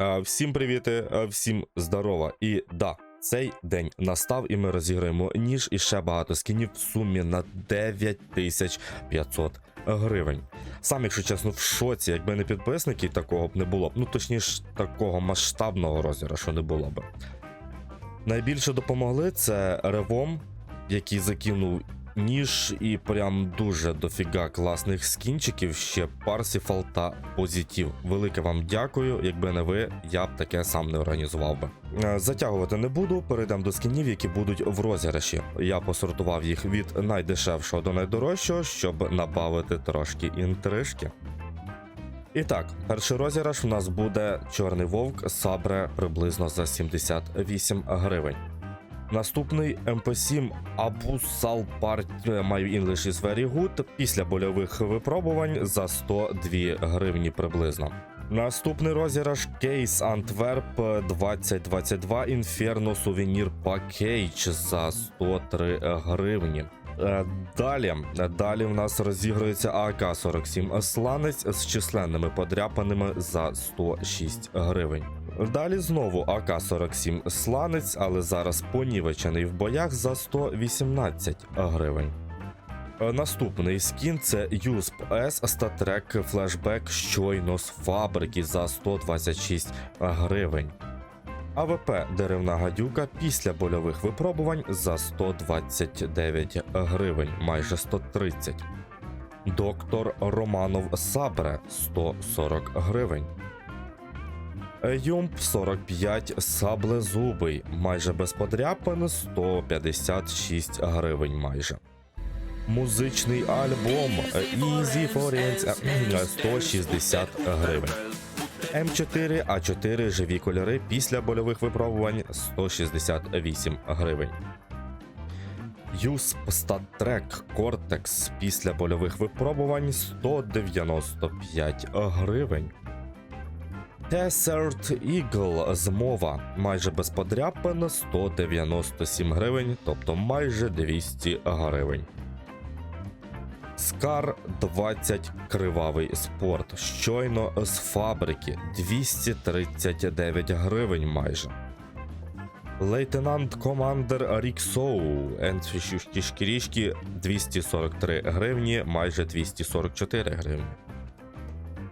Е, Всім привіти, е, всім здорова. І да, цей день настав, і ми розіграємо ніж і ще багато скінів в сумі на 9500 гривень. Сам, якщо чесно, в шоці, якби не підписники, такого б не було б. Ну точніше, такого масштабного розіграшу не було б. Найбільше допомогли це ревом, який закинув ніж і прям дуже дофіга класних скінчиків, ще Парсіфал та Позитив. Велике вам дякую. Якби не ви, я б таке сам не організував би. Е, Затягувати не буду. Перейдемо до скінів, які будуть в розіграші. Я посортував їх від найдешевшого до найдорожчого, щоб набавити трошки інтрижки. І так, перший розіграш у нас буде Чорний Вовк Сабре приблизно за 78 гривень. Наступний MP7 Abu Sal Part My English is very good після больових випробувань за 102 гривні приблизно. Наступний розіграш Кейс Antwerp 2022 Inferno Souvenir Package за 103 гривні. Е, Далі, далі в нас розігрується АК-47 Сланець з численними подряпаними за 106 гривень. Далі знову АК-47 Сланець, але зараз понівечений в боях за 118 гривень. Е, Наступний скін це USP S статрек флешбек щойно з фабрики за 126 гривень. АВП деревна гадюка після больових випробувань за 129 гривень, майже 130. Доктор Романов Сабре 140 гривень. Юмп 45 саблезубий, майже без подряпин 156 гривень майже. Музичний альбом Easy Forenz е, 160 гривень. М4 А4 живі кольори після больових випробувань 168 гривень. USP StatTrack Cortex після больових випробувань 195 гривень. Desert Eagle змова майже без подряпин 197 гривень, тобто майже 200 гривень. Скар 20 кривавий спорт. Щойно з фабрики 239 гривень майже. Лейтенант командер Ріксоу Еншкішкірішки 243 гривні, майже 244 гривні.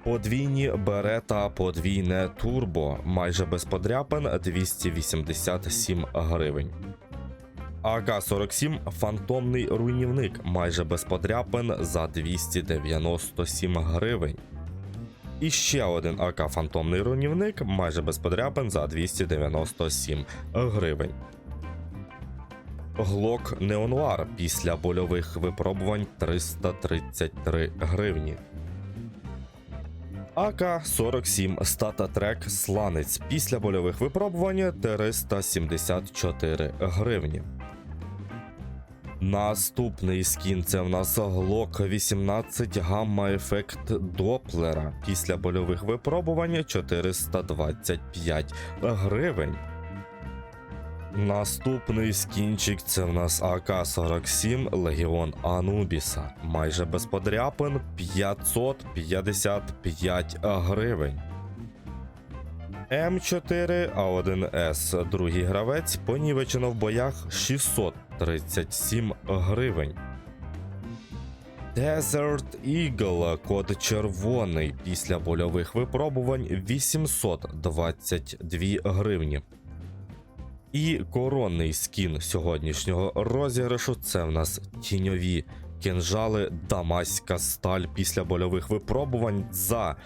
Подвійні берета, подвійне турбо, майже без подряпин 287 гривень. АК-47 фантомний руйнівник майже без подряпин за 297 гривень. І ще один АК фантомний руйнівник майже без подряпин за 297 гривень. Глок Неонуар після больових випробувань 333 гривні. АК-47 стататрек Сланець після больових випробувань 374 гривні. Наступний скін це в нас Glock 18 гамма ефект Доплера після больових випробувань 425 гривень. Наступний скінчик це в нас АК-47 Легіон Анубіса. Майже без подряпин 555 гривень. М4 А1С, другий гравець, понівечено в боях 637 гривень. Desert Eagle, код червоний після больових випробувань 822 гривні. І коронний скін сьогоднішнього розіграшу це в нас тіньові кінжали Дамаська сталь після больових випробувань за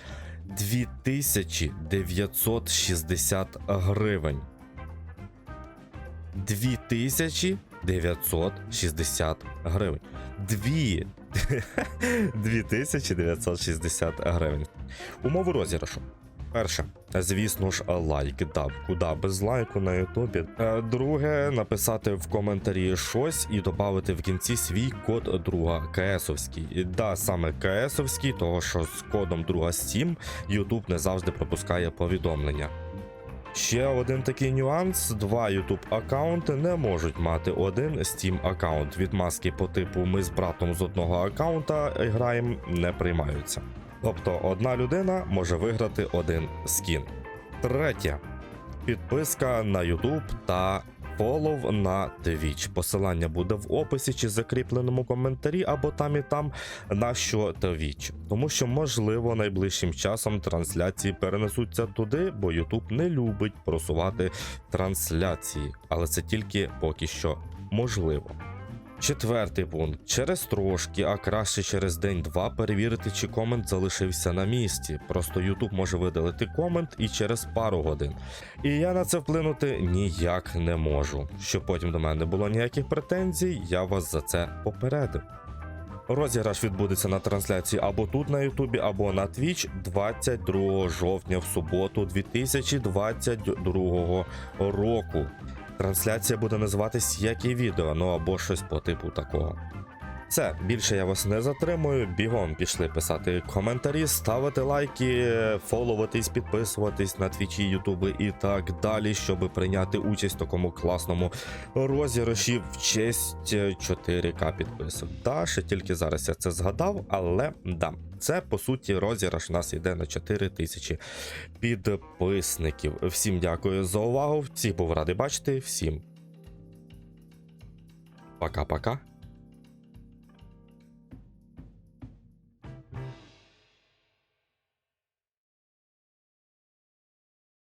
2960 гривень. 2960 гривень. Дві. 2960 гривень. Умови розіграшу. Перше, звісно ж, лайк дав. Куда без лайку на Ютубі. Е, Друге, написати в коментарі щось і додати в кінці свій код друга КСовський. Да, саме КСовський, того що з кодом друга Steam Ютуб не завжди пропускає повідомлення. Ще один такий нюанс: два YouTube аккаунти не можуть мати один Steam аккаунт. Відмазки по типу ми з братом з одного аккаунта граємо не приймаються. Тобто одна людина може виграти один скін. Третє. Підписка на YouTube та фолов на Twitch. Посилання буде в описі чи закріпленому коментарі, або там і там на що Twitch. Тому що, можливо, найближчим часом трансляції перенесуться туди, бо YouTube не любить просувати трансляції. Але це тільки поки що можливо. Четвертий пункт. Через трошки, а краще через день-два перевірити, чи комент залишився на місці. Просто YouTube може видалити комент і через пару годин. І я на це вплинути ніяк не можу. Щоб потім до мене не було ніяких претензій, я вас за це попередив. Розіграш відбудеться на трансляції або тут на Ютубі, або на Twitch 22 жовтня в суботу 2022 року. Трансляція буде називатись як і відео, ну або щось по типу такого. Все, більше я вас не затримую. Бігом пішли писати коментарі, ставити лайки, фоловатись, підписуватись на твічі, ютуби і так далі, щоб прийняти участь в такому класному розіграші в честь 4К підписок. Та ще тільки зараз я це згадав, але да, це по суті розіграш у нас йде на 4 тисячі підписників. Всім дякую за увагу. Всіх був радий бачити. Всім пока-пока.